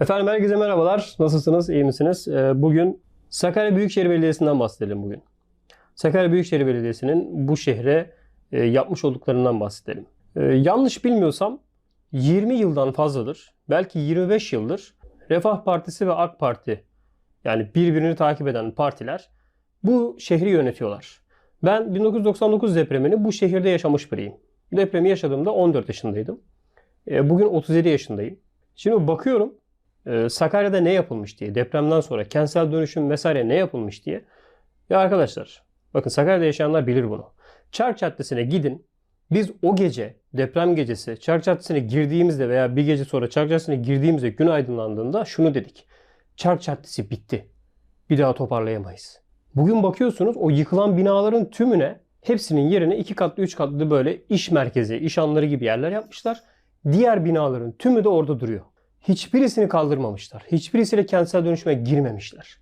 Efendim herkese merhabalar. Nasılsınız? İyi misiniz? Ee, Bugün Sakarya Büyükşehir Belediyesi'nden bahsedelim bugün. Sakarya Büyükşehir Belediyesi'nin bu şehre e, yapmış olduklarından bahsedelim. Ee, Yanlış bilmiyorsam 20 yıldan fazladır, belki 25 yıldır Refah Partisi ve AK Parti yani birbirini takip eden partiler bu şehri yönetiyorlar. Ben 1999 depremini bu şehirde yaşamış biriyim. Depremi yaşadığımda 14 yaşındaydım. E, Bugün 37 yaşındayım. Şimdi bakıyorum e, Sakarya'da ne yapılmış diye, depremden sonra kentsel dönüşüm vesaire ne yapılmış diye. Ya arkadaşlar, bakın Sakarya'da yaşayanlar bilir bunu. Çark Caddesi'ne gidin. Biz o gece, deprem gecesi Çark Caddesi'ne girdiğimizde veya bir gece sonra Çark Caddesi'ne girdiğimizde gün aydınlandığında şunu dedik. Çark Caddesi bitti. Bir daha toparlayamayız. Bugün bakıyorsunuz o yıkılan binaların tümüne hepsinin yerine iki katlı, üç katlı böyle iş merkezi, iş anları gibi yerler yapmışlar. Diğer binaların tümü de orada duruyor. Hiçbirisini kaldırmamışlar. Hiçbirisiyle kentsel dönüşüme girmemişler.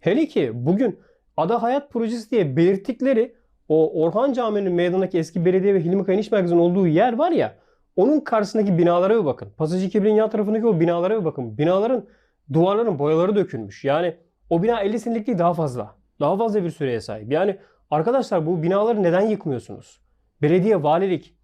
Hele ki bugün Ada Hayat Projesi diye belirttikleri o Orhan Camii'nin meydanındaki eski belediye ve Hilmi Kayın İş Merkezi'nin olduğu yer var ya onun karşısındaki binalara bir bakın. Pasaj 2000'in yan tarafındaki o binalara bir bakın. Binaların duvarların boyaları dökülmüş. Yani o bina 50 senelik değil daha fazla. Daha fazla bir süreye sahip. Yani arkadaşlar bu binaları neden yıkmıyorsunuz? Belediye, valilik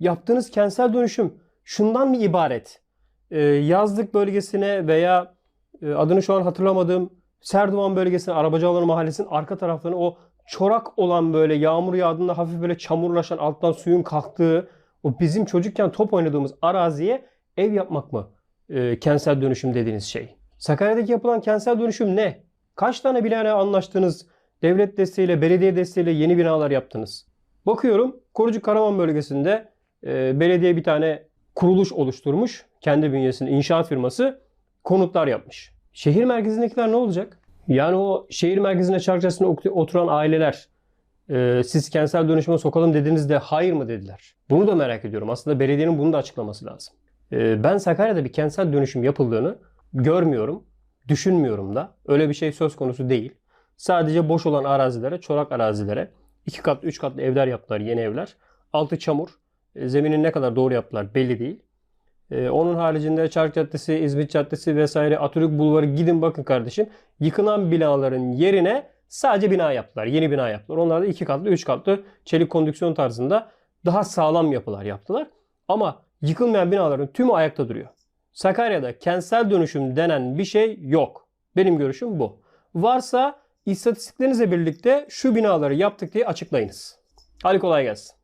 yaptığınız kentsel dönüşüm şundan mı ibaret? Ee, Yazlık bölgesine veya e, adını şu an hatırlamadığım Serdivan bölgesine, Arabacıoğlu Mahallesi'nin arka taraflarına o çorak olan böyle yağmur yağdığında hafif böyle çamurlaşan alttan suyun kalktığı o bizim çocukken top oynadığımız araziye ev yapmak mı e, kentsel dönüşüm dediğiniz şey? Sakarya'daki yapılan kentsel dönüşüm ne? Kaç tane binayla anlaştınız? Devlet desteğiyle, belediye desteğiyle yeni binalar yaptınız. Bakıyorum Korucuk Karaman bölgesinde e, belediye bir tane kuruluş oluşturmuş. Kendi bünyesinde inşaat firması konutlar yapmış. Şehir merkezindekiler ne olacak? Yani o şehir merkezine çarşısına oturan aileler e, siz kentsel dönüşüme sokalım dediğinizde hayır mı dediler. Bunu da merak ediyorum. Aslında belediyenin bunu da açıklaması lazım. E, ben Sakarya'da bir kentsel dönüşüm yapıldığını görmüyorum. Düşünmüyorum da. Öyle bir şey söz konusu değil. Sadece boş olan arazilere, çorak arazilere iki katlı, üç katlı evler yaptılar, yeni evler. Altı çamur. E, Zeminin ne kadar doğru yaptılar belli değil. E, onun haricinde Çark Caddesi, İzmit Caddesi vesaire Atatürk Bulvarı gidin bakın kardeşim. Yıkılan binaların yerine sadece bina yaptılar. Yeni bina yaptılar. Onlar da iki katlı, üç katlı çelik kondüksiyon tarzında daha sağlam yapılar yaptılar. Ama yıkılmayan binaların tümü ayakta duruyor. Sakarya'da kentsel dönüşüm denen bir şey yok. Benim görüşüm bu. Varsa istatistiklerinizle birlikte şu binaları yaptık diye açıklayınız. Hadi kolay gelsin.